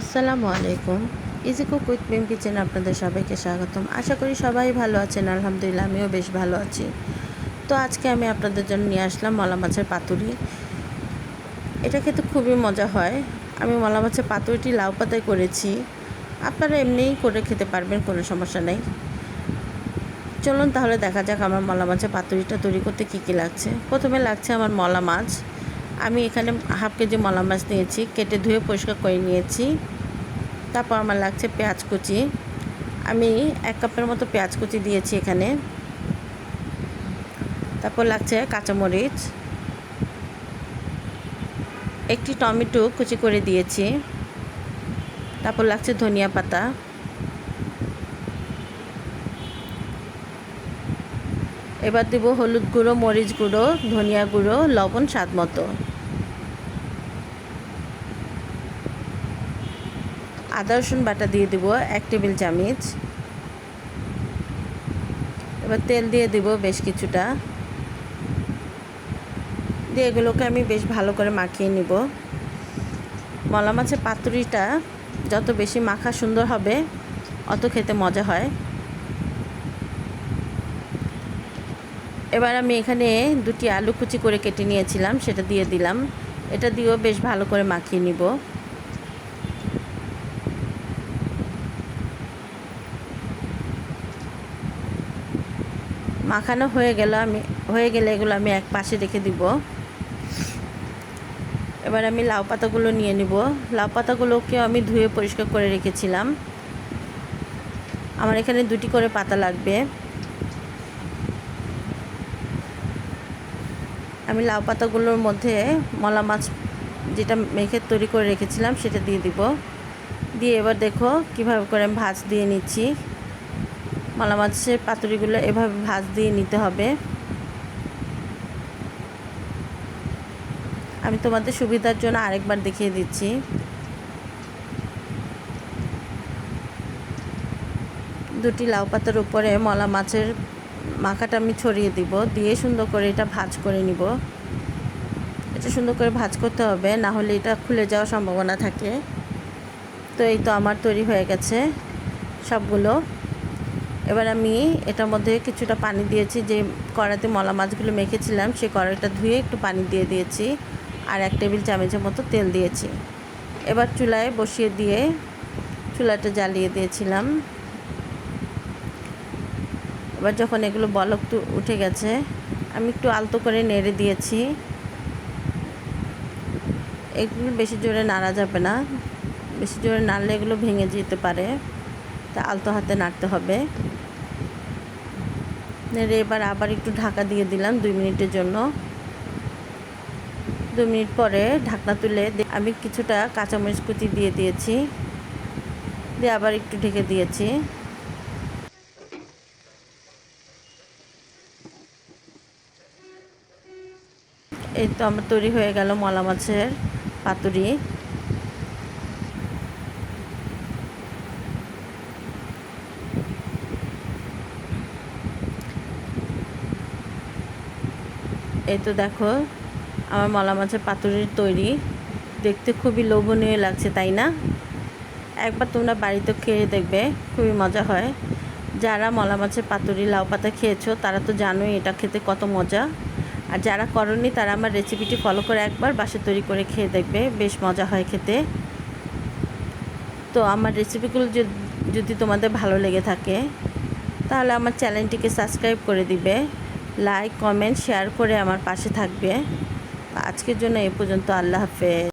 আসসালামু আলাইকুম। Easy cook with Mim kitchen আপনাদের সবাইকে স্বাগতম। আশা করি সবাই ভালো আছেন। আলহামদুলিল্লাহ, আমিও বেশ ভালো আছি। তো আজকে আমি আপনাদের জন্য নিয়ে আসলাম মলা মাছের পাতুরি। এটা খেতে খুবই মজা হয়। আমি মলা মাছের পাতুরিটি লাউ পাতায় করেছি। আপনারা এমনিই করে খেতে পারবেন, কোনো সমস্যা নেই। চলুন তাহলে দেখা যাক আমার মলা মাছের পাতুরিটা তৈরি করতে কী কী লাগছে। প্রথমে লাগছে আমার মলা মাছ। আমি এখানে হাফ কেজি মলা মাছ নিয়েছি, কেটে ধুয়ে পরিষ্কার করে নিয়েছি। তারপর আমার লাগছে পেঁয়াজ কুচি। আমি এক কাপের মতো পেঁয়াজ কুচি দিয়েছি এখানে। তারপর লাগছে কাঁচামরিচ। একটি টমেটো কুচি করে দিয়েছি। তারপর লাগছে ধনিয়া পাতা। এবার দেবো হলুদ গুঁড়ো, মরিচ গুঁড়ো, ধনিয়া গুঁড়ো, লবণ স্বাদ মতো। আদা, রসুন বাটা দিয়ে দিব, এক টেবিল চামচ। এবার তেল দিয়ে দিব বেশ কিছুটা। দিয়ে এগুলোকে আমি বেশ ভালো করে মাখিয়ে নিব। মলা মাছের পাতুরিটা যত বেশি মাখা সুন্দর হবে, অত খেতে মজা হয়। এবার আমি এখানে দুটি আলু কুচি করে কেটে নিয়েছিলাম, সেটা দিয়ে দিলাম। এটা দিয়েও বেশ ভালো করে মাখিয়ে নিব। মাখানো হয়ে গেল, আমি, হয়ে গেলে এগুলো আমি এক পাশে রেখে দিব। এবার আমি লাউ পাতাগুলো নিয়ে নিব। লাউ পাতাগুলোকে আমি ধুয়ে পরিষ্কার করে রেখেছিলাম। আমার এখানে দুটি করে পাতা লাগবে। আমি লাউ পাতাগুলোর মধ্যে মলা মাছ যেটা মেখে তৈরি করে রেখেছিলাম সেটা দিয়ে দিব। দিয়ে এবার দেখো কীভাবে করে আমি ভাজ দিয়ে নিচ্ছি। মলা মাছের পাতুরিগুলো এভাবে ভাজ দিয়ে নিতে হবে। আমি তোমাদের সুবিধার জন্য আরেকবার দেখিয়ে দিচ্ছি। দুটি লাউ পাতার উপরে মলা মাছের মাখাটা আমি ছড়িয়ে দিব, দিয়ে সুন্দর করে এটা ভাজ করে নিব। এটা সুন্দর করে ভাজ করতে হবে, না হলে এটা খুলে যাওয়ার সম্ভাবনা থাকে। তো এই তো আমার তৈরি হয়ে গেছে সবগুলো। এবার আমি এটার মধ্যে কিছুটা পানি দিয়েছি, যে কড়াতে মলা মাছগুলো মেখেছিলাম, সেই কড়াইটা ধুয়ে একটু পানি দিয়ে দিয়েছি আর এক টেবিল চামচের মতো তেল দিয়েছি। এবার চুলায় বসিয়ে দিয়ে চুলাটা জ্বালিয়ে দিয়েছিলাম। এবার যখন এগুলো বলক উঠে গেছে, আমি একটু আলতো করে নেড়ে দিয়েছি। এগুলো বেশি জোরে নাড়া যাবে না। বেশি জোরে নাড়লে এগুলো ভেঙে যেতে পারে। তা আলতো হাতে নাড়তে হবে। নেড়ে এবার আবার একটু ঢাকা দিয়ে দিলাম দুই মিনিটের জন্য। দু মিনিট পরে ঢাকনা তুলে আমি কিছুটা কাঁচামরিচ কুচি দিয়ে দিয়েছি। দিয়ে আবার একটু ঢেকে দিয়েছি। এই তো আমার তৈরি হয়ে গেল মলা মাছের পাতুরি। এই তো দেখো, আমার মলা মাছের পাতুরির তৈরি। দেখতে খুবই লোভনীয় লাগছে, তাই না? একবার তোমরা বাড়িতে খেয়ে দেখবে, খুবই মজা হয়। যারা মলা মাছের পাতুরি, লাউ পাতা খেয়েছো, তারা তো জানোই এটা খেতে কত মজা। আর যারা করনি, তারা আমার রেসিপিটি ফলো করে একবার বাসে তৈরি করে খেয়ে দেখবে, বেশ মজা হয় খেতে। তো আমার রেসিপিগুলো যদি তোমাদের ভালো লেগে থাকে, তাহলে আমার চ্যানেলটিকে সাবস্ক্রাইব করে দিবে। লাইক কমেন্ট শেয়ার করে আমার পাশে থাকবে। আজকের জন্য এ পর্যন্ত। আল্লাহ হাফেজ।